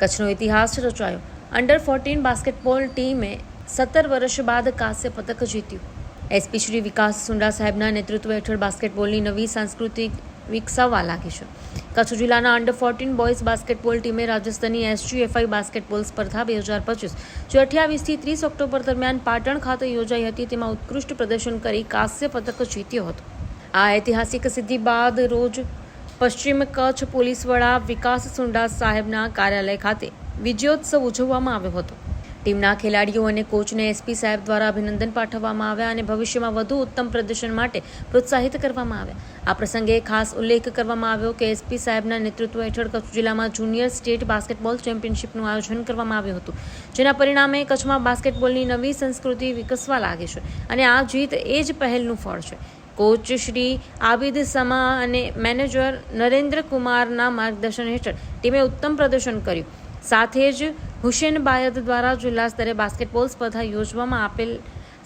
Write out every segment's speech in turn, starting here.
કચ્છનો ઇતિહાસ રચાયો. Under fourteen basketball ટીમે સત્તર વર્ષ બાદ કાંસ્ય પદક જીત્યું. એસપી શ્રી વિકાસ સુંડા સાહેબના નેતૃત્વ હેઠળ બાસ્કેટબોલની નવી સંસ્કૃતિ વિકસાવવા લાગી છે. કચ્છ જિલ્લાના અંડર ફોર્ટીન બોયઝ બાસ્કેટબોલ ટીમે રાજસ્થાની એસજીએફઆઈ બાસ્કેટબોલ સ્પર્ધા બે હજાર પચીસ, જે અઠ્યાવીસથી ત્રીસ ઓક્ટોબર દરમિયાન પાટણ ખાતે યોજાઈ હતી. તેમાં ઉત્કૃષ્ટ પ્રદર્શન કરી કાંસ્ય પદક જીત્યો હતો. આ ઐતિહાસિક સિદ્ધિ બાદ રોજ પશ્ચિમ કચ્છ પોલીસ વડા વિકાસ સુંડા સાહેબના કાર્યાલય ખાતે વિજયોત્સવ ઉજવવામાં આવ્યો હતો. ટીમના ખેલાડીઓ અને કોચને એસપી સાહેબ દ્વારા અભિનંદન પાઠવવામાં આવ્યા અને ભવિષ્યમાં વધુ ઉત્તમ પ્રદર્શન માટે પ્રોત્સાહિત કરવામાં આવ્યા. આ પ્રસંગે ખાસ ઉલ્લેખ કરવામાં આવ્યો કે એસપી સાહેબના નેતૃત્વ હેઠળ કચ્છ જિલ્લામાં જુનિયર સ્ટેટ બાસ્કેટબોલ ચેમ્પિયનશિપનું આયોજન કરવામાં આવ્યું હતું, જેના પરિણામે કચ્છમાં બાસ્કેટબોલની નવી સંસ્કૃતિ વિકસવા લાગી છે અને આ જીત એ જ પહેલનું ફળ છે. કોચ શ્રી આબિદ સમા અને મેનેજર નરેન્દ્ર કુમારના માર્ગદર્શન હેઠળ ટીમે ઉત્તમ પ્રદર્શન કર્યું. સાથે જ હુસેન બાયદ દ્વારા જિલ્લા સ્તરે બાસ્કેટબોલ સ્પર્ધા યોજવામાં આપેલ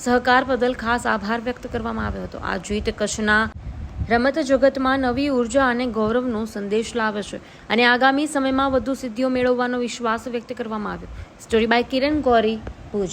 સહકાર બદલ ખાસ આભાર વ્યક્ત કરવામાં આવ્યો હતો. આ જીત કચ્છના રમત જગતમાં નવી ઊર્જા અને ગૌરવનો સંદેશ લાવે છે અને આગામી સમયમાં વધુ સિદ્ધિઓ મેળવવાનો વિશ્વાસ વ્યક્ત કરવામાં આવ્યો. Story by Kiran Gori Bhuj.